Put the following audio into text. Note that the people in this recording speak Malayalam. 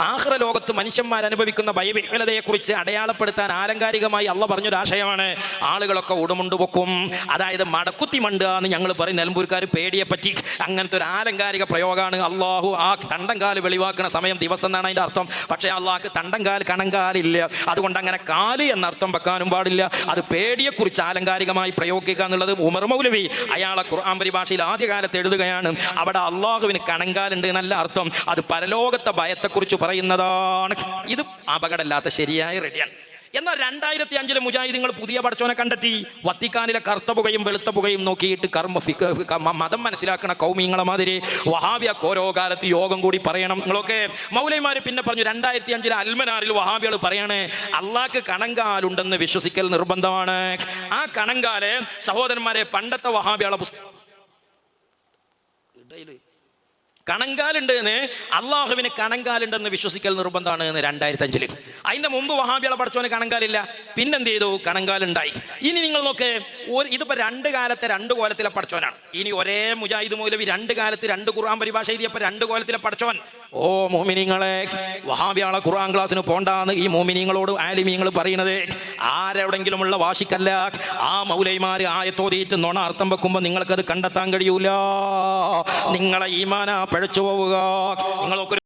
ആഖിറ ലോകത്ത് മനുഷ്യന്മാർ അനുഭവിക്കുന്ന ഭയവിഹ്വലതയെ കുറിച്ച് അടയാളപ്പെടുത്താൻ ആലങ്കാരികമായി അള്ള പറഞ്ഞൊരാശയമാണ് ആളുകളൊക്കെ ഉടുമുണ്ട് പൊക്കും. അതായത് മടക്കുത്തി മണ്ടുക എന്ന് ഞങ്ങൾ പറയും. നിലമ്പൂർക്കാർ പേടിയെ പറ്റി അങ്ങനത്തെ ഒരു ആലങ്കാരിക പ്രയോഗമാണ്. അള്ളാഹു ആ തണ്ടങ്കാൽ വെളിവാക്കുന്ന സമയം ദിവസം എന്നാണ് അതിന്റെ അർത്ഥം. പക്ഷേ അള്ളാഹ്ക്ക് തണ്ടങ്കാൽ കണങ്കാലില്ല അതുകൊണ്ട് അങ്ങനെ കാൽ എന്ന അർത്ഥം വെക്കാനും പാടില്ല. അത് പേടിയെക്കുറിച്ച് ആലങ്കാരികമായി പ്രയോഗിക്കുക എന്നുള്ളത് ഉമർ മൗലവി അയാളെ ഖുർആൻ പരിഭാഷയിൽ ആദ്യകാലത്ത് എഴുതുകയാണ്. അവിടെ അള്ളാഹുവിന് കണങ്കാലുണ്ട് എന്നല്ല അർത്ഥം. അത് പരലോകത്തെ ഭയത്തെക്കുറിച്ച് പറയുന്നതാണ്. ഇത് അപകടമില്ലാത്ത ശരിയായ റെഡിയാണ്. എന്നാൽ രണ്ടായിരത്തി അഞ്ചിലെ മുജാഹിദീങ്ങൾ പുതിയ പടച്ചോനെ കണ്ടെത്തി. വത്തിക്കാനിലെ കറുത്ത പുകയും വെളുത്ത പുകയും നോക്കിയിട്ട് കർമ്മ മതം മനസ്സിലാക്കണ കൗമീങ്ങളെ മാതിരി. വഹാബിയൊക്കെ ഓരോ കാലത്ത് യോഗം കൂടി പറയണം. നിങ്ങളൊക്കെ മൗലൈമാർ പിന്നെ പറഞ്ഞു രണ്ടായിരത്തി അഞ്ചിലെ അൽമനാറിൽ വഹാബികൾ പറയണേ അള്ളാഹ്ക്ക് കണങ്കാലുണ്ടെന്ന് വിശ്വസിക്കൽ നിർബന്ധമാണ്. ആ കണങ്കാൽ സഹോദരന്മാരെ പണ്ടത്തെ വഹാബികളെ പുസ്തകം കണങ്കാലുണ്ട് എന്ന് അള്ളാഹുവിന് കണങ്കാലുണ്ടെന്ന് വിശ്വസിക്കൽ നിർബന്ധമാണ് എന്ന് രണ്ടായിരത്തി അഞ്ചിൽ അതിന്റെ മുമ്പ് വഹാബികളെ പഠിച്ചവന് കണങ്കാലില്ല. പിന്നെന്ത് ചെയ്തു കണങ്കാലുണ്ടായി. ഇനി നിങ്ങൾ നോക്ക് ഇതിപ്പോ രണ്ട് കാലത്തെ രണ്ട് കോലത്തിലെ പഠിച്ചവനാണ്. ഇനി ഒരേ മുജാഹിദ് മൗലവി രണ്ട് കാലത്ത് രണ്ട് ഖുർആൻ പരിഭാഷ എഴുതിയപ്പോ രണ്ട് കോലത്തിലെ പഠിച്ചവൻ. ഓ മോമിനിങ്ങളെ വഹാബിയാളെ ഖുർആൻ ക്ലാസ്സിന് പോണ്ടാന്ന് ഈ മോമിനിങ്ങളോട് ആലിമീങ്ങൾ പറയുന്നത് ആരെവിടെങ്കിലും ഉള്ള വാശിക്കല്ല. ആ മൗലൈമാര് ആയത്തോതിയിട്ട് നുണ അർത്ഥം വെക്കുമ്പോൾ നിങ്ങൾക്കത് കണ്ടെത്താൻ കഴിയൂല. നിങ്ങളെ ഈമാന പഴച്ചു പോവുക. നിങ്ങളൊക്കെ